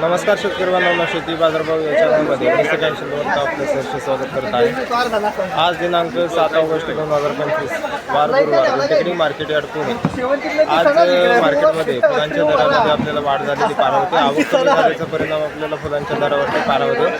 नमस्कार शेतकरी बांधवांना शेती बाजारभाव या चॅनलमध्ये मी सगळ्यांशी शिल्लक आपलं सहर्ष स्वागत करत आहे. आज दिनांक सात ऑगस्ट दोन हजार पंचवीस वार गुरुवार टेक्निक मार्केट यार्ड पुणे. आज मार्केटमध्ये फुलांच्या दरामध्ये आपल्याला वाढ झालेली पाहावते आवक कमी झाल्याचा परिणाम आपल्याला फुलांच्या दरावरती पाहावते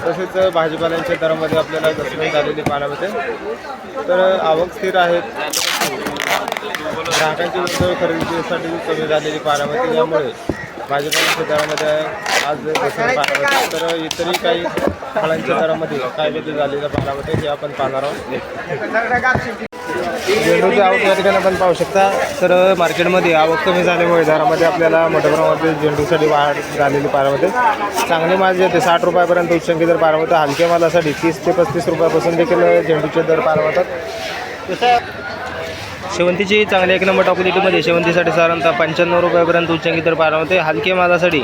तसेच भाजीपाल्यांच्या दरामध्ये आपल्याला घसरण झालेली पाहावते तर आवक स्थिर आहेत ग्राहकांची वस्तू खरेदीसाठी कमी झालेली पाहावते यामुळे भाजीपाल्याच्या दरामध्ये आज पाहावते तर इतरही काही फळांच्या दरामध्ये काय बदल झालेलं पाहावते हे आपण पाहणार आहोत. झेंडूची आवक या ठिकाणी आपण पाहू शकता. तर मार्केटमध्ये आवक कमी झाल्यामुळे दरामध्ये आपल्याला मोठ्या प्रमाणामध्ये झेंडूसाठी वाढ झालेली पाहावते चांगले माल जे ते साठ रुपयापर्यंत उच्चांकी दर पाहावतं हलक्या मालासाठी तीस ते पस्तीस रुपयापासून देखील झेंडूचे दर पाहावतात शेवंतीची चांगली एक नंबर टॉप क्वालिटीमध्ये शेवंतीसाठी साधारणतः पंच्याण्णव रुपयापर्यंत उच्चांकी दर होते. हलके मालासाठी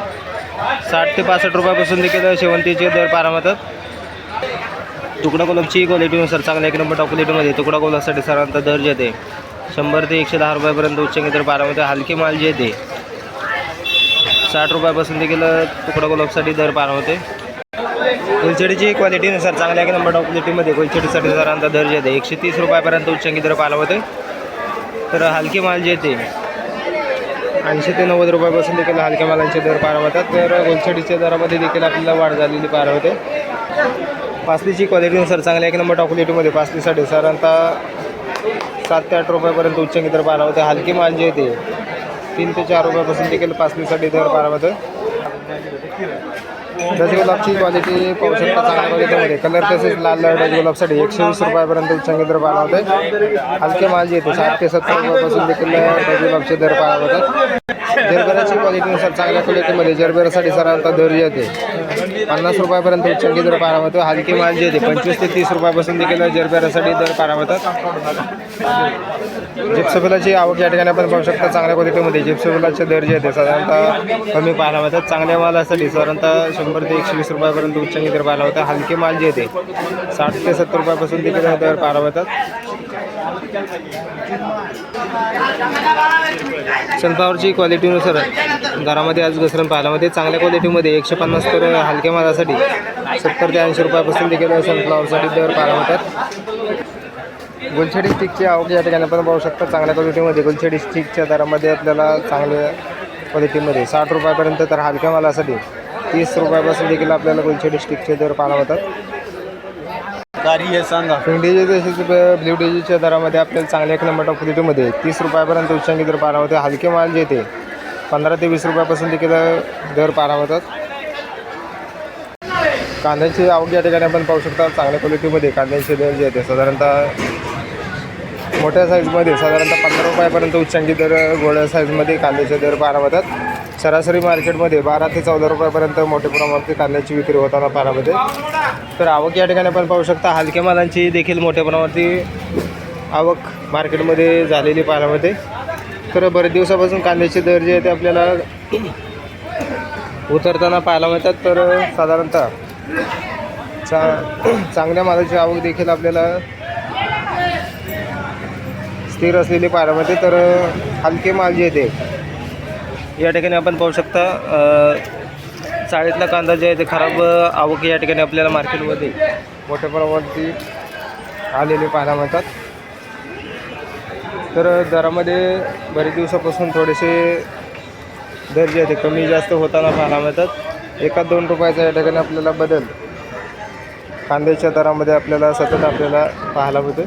साठ ते पासष्ट रुपयापासून देखील शेवंतीचे दर पाहावतात तुकडा गुलाबची क्वालिटीनुसार चांगल्या एक नंबर टॉप क्वालिटीमध्ये तुकडा गुलाबसाठी साधारणतः दर जे ते शंभर ते एकशे दहा रुपयापर्यंत उच्चांकी दर पाहावते हलके माल जे येते साठ रुपयापासून देखील तुकडा गुलाबसाठी दर पाहावते गुलछडीची क्वालिटीनुसार चांगल्या एक नंबर टॉप क्वालिटीमध्ये गुलछडीसाठी साधारणतः दर जे ते एकशे तीस रुपयापर्यंत उच्चांकी दर पाहावते तर हलके माल जे ते ऐंशी ते नव्वद रुपयापासून देखील हलक्या मालांचे दर पाहावतात तर गोलछडीच्या दरामध्ये देखील आपल्याला वाढ झालेली पाहावते पासलीची क्वालिटीनुसार चांगल्या एक नंबर टॉप पासलीसाठी साधारणतः सात ते आठ रुपयापर्यंत उच्चांकी दर पाहावते हलके माल जे ते तीन ते चार रुपयापासून देखील पासलीसाठी दर पाहावतं त्याची गुलाबची क्वालिटी पाहू शकता चांगल्या क्वालिटीमध्ये कलर तसेच लाल डच गुलाबसाठी एकशे वीस रुपयापर्यंत उच्चांकी दर पाहावते हलके माल जे येते साठ ते सत्तर रुपयापासून देखील गुलाबचे दर पाहावतात जरबेराची क्वालिटीनुसार चांगल्या क्वालिटीमध्ये जरबेरासाठी साधारणतः दर जे येते. पन्नास रुपयापर्यंत उच्चांकी दर पाहावतो हलकी माल जे येते पंचवीस ते तीस रुपयापासून देखील जरबेरासाठी दर होतात जिप्सफुलाची आवक या ठिकाणी आपण पाहू शकता चांगल्या क्वालिटीमध्ये जिप्सफुलाचे दर जे येते साधारणतः कमी पाहायला मिळतात. चांगल्या मालासाठी साधारणतः शंभर ते एकशे वीस रुपयापर्यंत उच्चांकी दर पाहायला होता हलके माल जे येते साठ ते सत्तर रुपयापासून देखील दर पाहायला होतात सनफ्लावरची क्वालिटीनुसार दरामध्ये आज घसरण पाहायलामध्ये चांगल्या क्वालिटीमध्ये एकशे पन्नास तर हलक्या मालासाठी सत्तर ते ऐंशी रुपयापासून देखील सनफ्लावरसाठी दर पाहायला मिळतात. गुलछडी स्टिकची आवक या ठिकाणी आपण पाहू शकता. चांगल्या क्वालिटीमध्ये गुलछडी स्टिकच्या दरामध्ये आपल्याला चांगल्या क्वालिटीमध्ये साठ रुपयापर्यंत तर हलक्या मालासाठी तीस रुपयापासून देखील आपल्याला गुलछडी स्टिकचे दर पाहायला मिळतात. गाडी हे सांगा. भेंडीचे तसेच ब्ल्यू डेजीच्या दरामध्ये आपल्याला चांगल्या एक नंबर टॉप क्वालिटीमध्ये तीस रुपयापर्यंत उच्चांकी दर पारा होते हलके माल जे ते पंधरा ते वीस रुपयापासून देखील दर पारा होतात कांद्याची आवक या ठिकाणी आपण पाहू शकता चांगल्या क्वालिटीमध्ये कांद्याचे दर जे ते साधारणतः मोठ्या साईजमध्ये साधारणतः पंधरा रुपयापर्यंत उच्चांकी दर गोळ्या साईजमध्ये कांद्याचे दर पारा होतात सरासरी मार्केटमध्ये बारा ते चौदा रुपयापर्यंत मोठ्या प्रमाणावरती कांद्याची विक्री होताना पाहायला तर आवक या ठिकाणी आपण पाहू शकता हलक्या मालांची देखील मोठ्या प्रमाणावरती आवक मार्केटमध्ये झालेली पाहायला तर बरेच दिवसापासून कांद्याचे दर जे आहे ते आपल्याला उतरताना पाहायला मिळतात. तर साधारणतः चा चांगल्या मालाची आवक देखील आपल्याला स्थिर असलेली पाहायला मिळते. तर हलके माल जे आहे ते या ठिकाणी आपण पाहू शकता चाळीतला कांदा जे आहे ते खराब आवक या ठिकाणी आपल्याला मार्केटमध्ये मोठ्या प्रमाणावरती आलेले पाहायला मिळतात. तर दरामध्ये बरेच दिवसापासून थोडेसे दर जे आहे ते कमी जास्त होताना पाहायला मिळतात. एका दोन रुपयाचा या ठिकाणी आपल्याला बदल कांद्याच्या दरामध्ये आपल्याला सतत आपल्याला पाहायला मिळते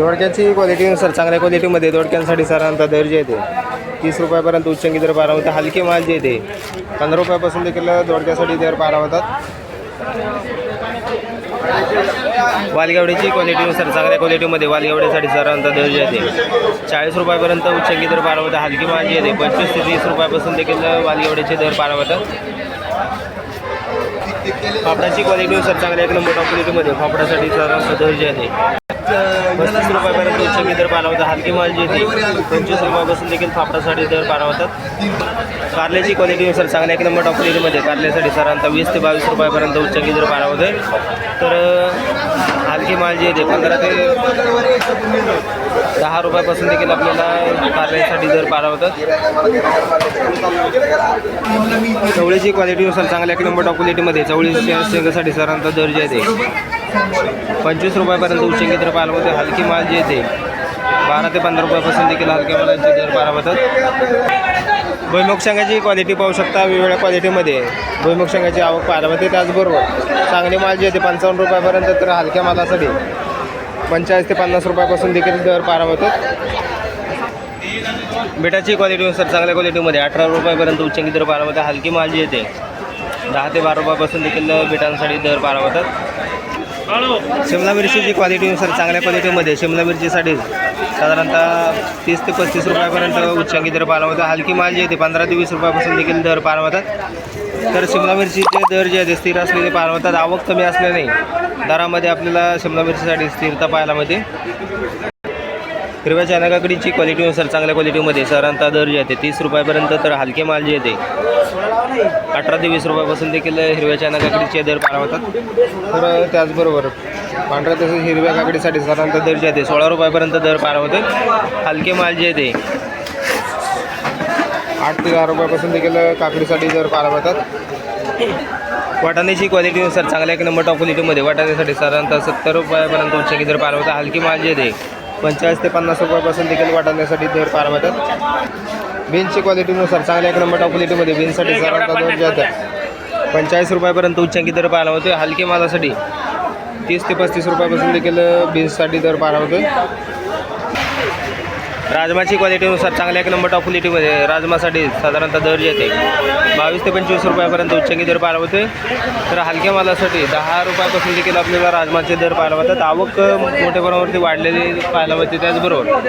दोडक्याची क्वालिटीनुसार चांगल्या क्वालिटीमध्ये दोडक्यांसाठी साधारणतः दर्जा येते. तीस रुपयापर्यंत उच्चांकी दर पारा होतात हलके माल जे येते. पंधरा रुपयापासून देखील दोडक्यासाठी दर पारा होतात. वालगावडीची क्वालिटीनुसार चांगल्या क्वालिटीमध्ये वालगावडीसाठी साधारणतः दर्जा येते. चाळीस रुपयापर्यंत उच्चांकी दर पारा होतात हलकी माल जे येते पंचवीस ते तीस रुपयापासून देखील वालगावडीचे दर पारा होतात. फापडाची क्वालिटीनुसार चांगल्या एक नंबर क्वालिटीमध्ये फापडासाठी साधारणतः दर आहे पस्तीस रुपयापर्यंत उच्चंगी दर पाला होता हलकी माल जी येते. पंचवीस रुपयापासून देखील फापडासाठी दर पाला कारल्याची क्वालिटीनुसार चांगल्या एक नंबर टॉप क्वालिटीमध्ये कारल्यासाठी साधारणतः वीस ते बावीस रुपयापर्यंत उच्च दर पाला तर हलकी माल जी येते. पंधरा ते दहा रुपयापासून देखील आपल्याला कारल्यासाठी दर पाला चवळीची क्वालिटीनुसार चांगल्या एक नंबर टॉप क्वालिटीमध्ये चवळी शेंगासाठी साधारणतः दर जे येते. पंचवीस रुपयापर्यंत उच्चंगी दर पाहायला होते हलकी माल जे येते बारा ते पंधरा रुपयापासून देखील हलक्या मालांचे दर पाहायला होतात भुईमुग शेंगाची क्वालिटी पाहू शकता वेगवेगळ्या क्वालिटीमध्ये भुईमुग शेंगाची आवक पाहायला होते त्याचबरोबर चांगली माल जी येते पंचावन्न रुपयापर्यंत तर हलक्या मालासाठी पंचेचाळीस ते पन्नास रुपयापासून देखील दर पाहायला होतात बेटाची क्वालिटीनुसार चांगल्या क्वालिटीमध्ये अठरा रुपयापर्यंत उच्चंगी दर पाहायला हलकी माल जी येते दहा ते बारा रुपयापासून देखील बेटांसाठी दर पारावतात होतात शिमला मिरचीची क्वालिटीनुसार चांगल्या क्वालिटीमध्ये शिमला मिरचीसाठी साधारणतः तीस ते पस्तीस रुपयापर्यंत उच्चांकी दर पाहायला होता हलकी माल जे येते पंधरा ते वीस रुपयापासून देखील दर पाहायला तर शिमला मिरचीचे दर जे आहे स्थिर असलेले पाहायला आवक कमी असल्याने दरामध्ये आपल्याला शिमला मिरचीसाठी स्थिरता पाहायला मिळते. हिरव्या चानकाकडीची क्वालिटीनुसार चांगल्या क्वालिटीमध्ये साधारणतः दर जे येते तीस रुपयापर्यंत तर हलके माल जे येते. अठरा ते वीस रुपयापासून देखील हिरव्या चानकाकडीचे दर पार होतात. तर त्याचबरोबर पांढऱ्या तसेच हिरव्या काकडीसाठी साधारणतः दर जे येते सोळा रुपयापर्यंत दर पार होते. हलके माल जे येते आठ ते दहा रुपयापासून देखील काकडीसाठी दर पार होतात. वाटाण्याची क्वालिटीनुसार चांगल्या एक नंबर टॉप क्वालिटीमध्ये वाटाण्यासाठी साधारणतः सत्तर रुपयापर्यंत उच्चकी दर पार होता. हलकी माल जे येते पंचेचाळीस ते पन्नास रुपयापासून देखील वाटण्यासाठी दर पाहायला होतात बीन्सची क्वालिटीनुसार चांगल्या एक नंबर टॉप क्वालिटीमध्ये बीन्ससाठी सर्वांचा दर जे पंचेचाळीस रुपयापर्यंत उच्चांकी दर पाहायला होते हलके मालासाठी तीस ते पस्तीस रुपयापासून देखील बीन्ससाठी दर पाहायला होते राजमाची क्वालिटीनुसार चांगल्या एक नंबर टॉप क्वालिटीमध्ये राजमासाठी साधारणतः दर येते. बावीस ते पंचवीस रुपयापर्यंत उच्चंगी दर पाहायला होते तर हलक्या मालासाठी दहा रुपयापासून देखील आपल्याला राजमाचे दर पाहायला होतात आवक मोठ्या प्रमाणावरती वाढलेली पाहायला होती त्याचबरोबर.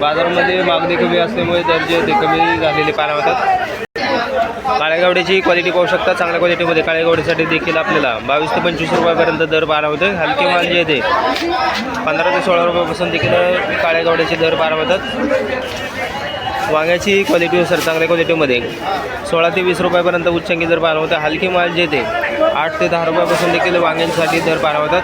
बाजारामध्ये मागणी कमी असल्यामुळे दर्जे ते कमी झालेले पाहायला होतात काळेगावड्याची क्वालिटी पाहू शकता. चांगल्या क्वालिटीमध्ये काळेगावडीसाठी देखील आपल्याला बावीस ते पंचवीस रुपयापर्यंत दर बारा होते हलके माल जे येते पंधरा ते सोळा रुपयापासून देखील काळेगावड्याचे दर बारा होतात. वांग्याची क्वालिटीनुसार चांगल्या क्वालिटीमध्ये सोळा ते वीस रुपयापर्यंत उच्चांकी दर बारा होता हलके माल जे येते आठ ते दहा रुपयापासून देखील वांग्यांसाठी दर बारा होतात.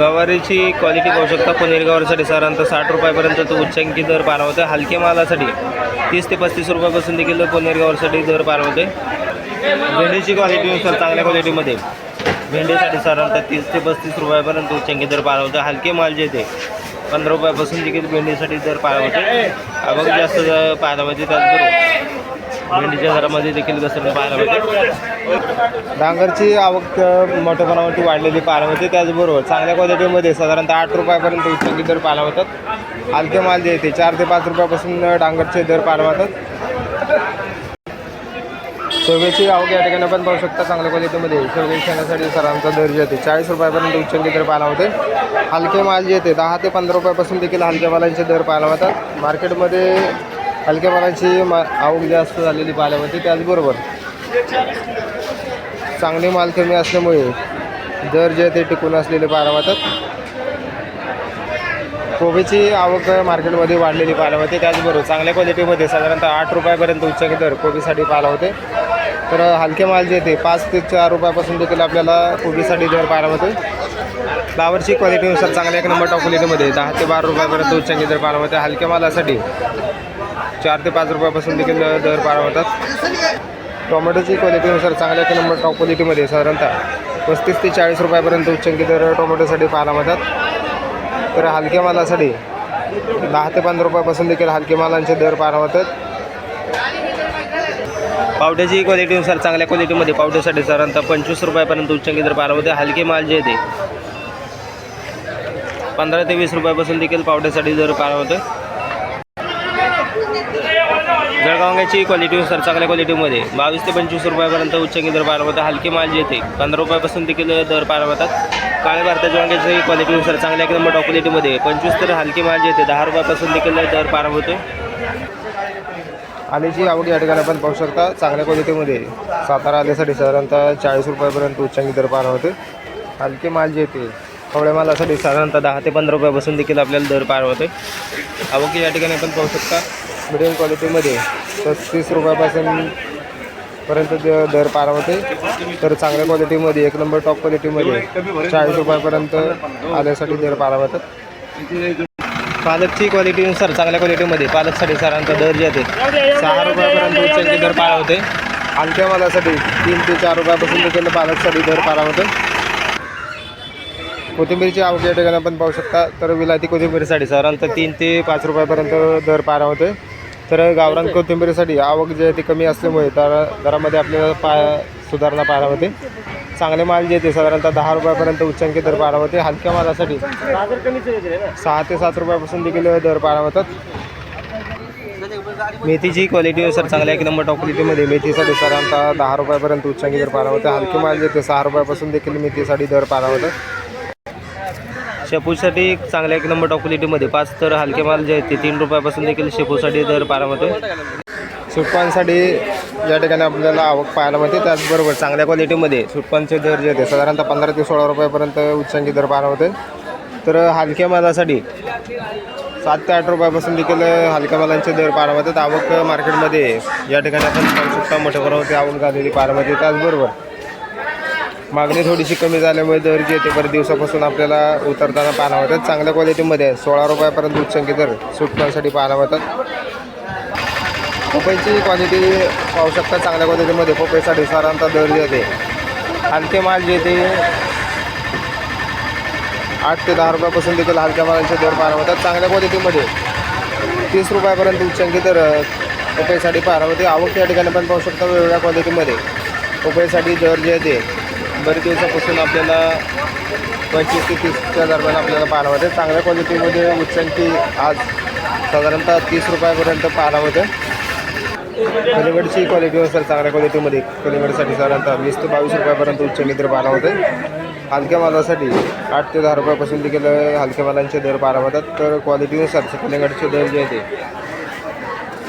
गवारीची क्वालिटी पाहू शकता. पनीर गवारीसाठी साधारणतः साठ रुपयापर्यंत तो उच्चांकी दर पार होता हलके मालासाठी तीस ते पस्तीस रुपयापासून देखील पनीर गवारीसाठी दर पारवते होते भेंडीची क्वालिटीनुसार चांगल्या क्वालिटीमध्ये भेंडीसाठी साधारणतः तीस ते पस्तीस रुपयापर्यंत उच्चांकी दर पाहायला होता हलके माल जे ते पंधरा रुपयापासून देखील भेंडीसाठी दर पाहायला होते आवक जास्त ज- पाहायला होते त्याचबरोबर भेंडीच्या दरामध्ये देखील घसरण पाहायला मिळते. डांगरची आवक अ, मोठ्या प्रमाणावरती वाढलेली पाहायला मिळते. त्याचबरोबर चांगल्या क्वालिटीमध्ये साधारणतः आठ रुपयापर्यंत उच्चांकी दर पाहायला होतात हलके माल जे येते चार ते पाच रुपयापासून डांगरचे दर पाहायला मिळतात. शेवग्याची आवक या ठिकाणी आपण पाहू शकता चांगल्या क्वालिटीमध्ये. शेवगे शेंगासाठी सरांचा दर जे येते चाळीस रुपयापर्यंत उच्चंकी दर पाहायला होते हलके माल जे येते दहा ते पंधरा रुपयापासून देखील हलक्या मालांचे दर पाहायला होतात मार्केटमध्ये हलक्या मालाची मा आवक जास्त झालेली पाहायला त्याचबरोबर चांगले माल कमी असल्यामुळे दर जे ते टिकून असलेले पाहायला होतात कोबीची आवक मार्केटमध्ये वाढलेली पाहायला होते त्याचबरोबर चांगल्या क्वालिटीमध्ये साधारणतः आठ रुपयापर्यंत उच्चांकी दर कोबीसाठी पाहायला होते. तर हलके माल जे ते पाच ते चार रुपयापासून देखील आपल्याला कोबीसाठी दर पाहायला होते फ्लावरची क्वालिटीनुसार चांगल्या एक नंबर टॉप क्वालिटीमध्ये दहा ते बारा रुपयापर्यंत उच्चांकी दर पाहायला होते हलक्या मालासाठी चार ते पाच रुपयापासून देखील दर पार होतात. टोमॅटोची क्वालिटीनुसार चांगल्या एक नंबर टॉप क्वालिटीमध्ये साधारणतः पस्तीस ते चाळीस रुपयापर्यंत उच्चंकी दर टोमॅटोसाठी पाहायला मिळतात. तर हलक्या मालासाठी दहा ते पंधरा रुपयापासून देखील हलके मालांचे दर पार होतात. पावट्याची क्वालिटीनुसार चांगल्या क्वालिटीमध्ये पावट्यासाठी साधारणतः पंचवीस रुपयापर्यंत उच्चांकी दर पाहायला होते. हलके माल जे ते पंधरा ते वीस रुपयापासून देखील पावट्यासाठी दर पाहायला होते. जळगावची क्वालिटीनुसार चांगल्या क्वालिटीमध्ये बावीस ते पंचवीस रुपयापर्यंत उच्चांकी दर पारवतात. होता हलके माल येते पंधरा रुपयापासून देखील दर पारवतात. होतात भारताच्या वांग्याची क्वालिटीनुसार चांगल्या एकदम नंबर टॉप क्वालिटीमध्ये पंचवीस तर हलके माल येते दहा रुपयापासून देखील दर पारवतो होते आल्याची आवक या ठिकाणी आपण पाहू शकता. चांगल्या क्वालिटीमध्ये सातारा आल्यासाठी साधारणतः चाळीस रुपयापर्यंत उच्चांकी दर पारवते हलके माल जे येते कवड्या मालासाठी साधारणतः दहा ते पंधरा रुपयापासून देखील आपल्याला दर पार होते आवक या ठिकाणी आपण पाहू शकता. मिडियम क्वालिटीमध्ये पस्तीस रुपयापासून पर्यंत दर पार होते. तर चांगल्या क्वालिटीमध्ये एक नंबर टॉप क्वालिटीमध्ये चाळीस रुपयापर्यंत आल्यासाठी दर पार होतात. पालकची क्वालिटीनुसार चांगल्या क्वालिटीमध्ये पालकसाठी सरांचा दर जे येते सहा रुपयापर्यंत उच्चांचे दर पार होते. आणखी मालासाठी तीन ते चार रुपयापासून देखील पालकसाठी दर पारा होते कोथिंबीरची आवक या ठिकाणी आपण पाहू शकता. तर विलायती कोथिंबीरसाठी सरांचा तीन ते पाच रुपयापर्यंत दर पारा होते. तर गावरान कोथिंबीरीसाठी आवक जी आहे ती कमी असल्यामुळे दर दरामध्ये आपल्याला पा सुधारणा पाहायला होते. चांगले माल जे ते साधारणतः दहा रुपयापर्यंत उच्चांकी दर पाहायला होते. हलक्या मालासाठी सहा ते सात रुपयापासून देखील दर पाहायला होतात. मेथीची क्वालिटीनुसार चांगल्या एक नंबर टॉप क्वालिटीमध्ये मेथीसाठी साधारणतः दहा रुपयापर्यंत उच्चांकी दर पाहायला होते. हलके माल जे ते सहा रुपयापासून देखील मेथीसाठी दर पाहायला होतात. शेपूसाठी चांगल्या एक नंबर टॉप क्वालिटीमध्ये पाच तर हलके माल जे आहेत ते तीन रुपयापासून देखील शेपूसाठी दर पारा होते सुटपानसाठी या ठिकाणी आपल्याला आवक पाहायला मिळते. त्याचबरोबर चांगल्या क्वालिटीमध्ये सुटपानचे दर जे आहेत साधारणतः पंधरा ते सोळा रुपयापर्यंत उच्चांकी दर पाहायला होते तर हलक्या मालासाठी सात ते आठ रुपयापासून देखील हलक्या मालांचे दर पाहायला होतात आवक मार्केटमध्ये या ठिकाणी आपण पाहू शकता मोठ्या प्रमाणात आवक झालेली पारामध्ये त्याचबरोबर मागणी थोडीशी कमी झाल्यामुळे दर जे येते बरेच दिवसापासून आपल्याला उतरताना पाहायला होतात चांगल्या क्वालिटीमध्ये सोळा रुपयापर्यंत उच्चांकी दर सुटण्यासाठी पाहायला होतात पपईची क्वालिटी पाहू शकता चांगल्या क्वालिटीमध्ये पपईसाठी साधारणतः दर जे येते हलके माल जे ते आठ ते दहा रुपयापासून देखील हलक्या मालांचे दर पाहायला होतात चांगल्या क्वालिटीमध्ये तीस रुपयापर्यंत उच्चांकी दर पपईसाठी पाहायला होते आवक या ठिकाणी पण पाहू शकता वेगवेगळ्या क्वालिटीमध्ये पपईसाठी दर जे ते बरेच दिवसापासून आपल्याला पंचवीस ते तीसच्या दरम्यान आपल्याला पाहायला होते चांगल्या क्वालिटीमध्ये उच्चांकी आज साधारणतः तीस रुपयापर्यंत पाहायला होते कलिंगडची क्वालिटीनुसार चांगल्या क्वालिटीमध्ये कलिंगडसाठी साधारणतः वीस ते बावीस रुपयापर्यंत उच्चांकी दर पाहायला होते हलक्या मालासाठी आठ ते दहा रुपयापासून देखील हलक्या मालांचे दर पाहायला होतात तर क्वालिटीनुसार कलिंगडचे दर जे आहे ते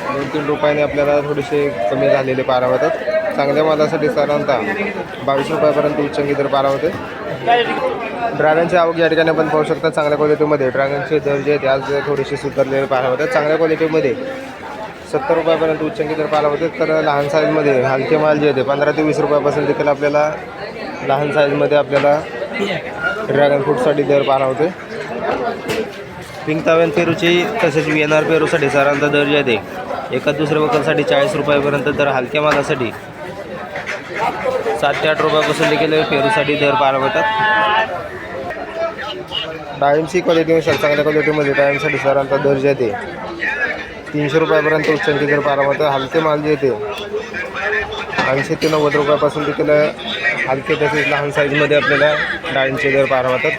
दोन तीन रुपयाने आपल्याला थोडेसे कमी झालेले पारा होतात चांगल्या मालासाठी साधारणतः बावीस रुपयापर्यंत उच्चंगी दर पारा होते. ड्रॅगनची आवक या ठिकाणी आपण पाहू शकता चांगल्या क्वालिटीमध्ये ड्रॅगनचे दर जे आहेत आज थोडेसे सुधारलेले पाहायला होतात. चांगल्या क्वालिटीमध्ये सत्तर रुपयापर्यंत उच्चंगी दर पाहायला होते. तर लहान साईजमध्ये हलके माल जे येते पंधरा ते वीस रुपयापासून देखील आपल्याला लहान साईजमध्ये आपल्याला ड्रॅगन फ्रूटसाठी दर पाहायला होते. पिंक ताव्यान पेरूची तसेच व्ही एन आर पेरूसाठी साधारणतः दर जे आहे एका दुसऱ्या वकलसाठी चाळीस रुपयापर्यंत तर हलक्या मालासाठी सात ते आठ रुपयापासून देखील पेरूसाठी दर पाहायला होतात डाळिंबची क्वालिटीनुसार चांगल्या क्वालिटीमध्ये डाळिंबसाठी साधारणतः दर जे तीनशे रुपयापर्यंत उच्चांची दर पाहायला होतं हलके माल जे येते ऐंशी ते नव्वद रुपयापासून देखील हलके तसेच लहान साईजमध्ये आपल्याला डाळिंबचे दर पाहायला होतात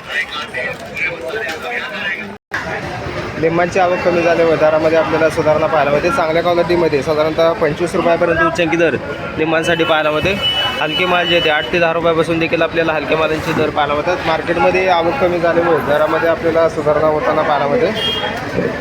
लिंबांची आवक कमी झाल्यामुळे दरामध्ये आपल्याला सुधारणा पाहायला मिळते. चांगल्या क्वालिटीमध्ये साधारणतः पंचवीस रुपयापर्यंत उच्चांकी दर लिंबांसाठी पाहायला मिळते. हलके माल जे ते आठ ते दहा रुपयापासून देखील आपल्याला हलके मालांचे दर पाहायला मिळतात. मार्केटमध्ये आवक कमी झाल्यामुळे दरामध्ये आपल्याला सुधारणा होताना पाहायला मिळते.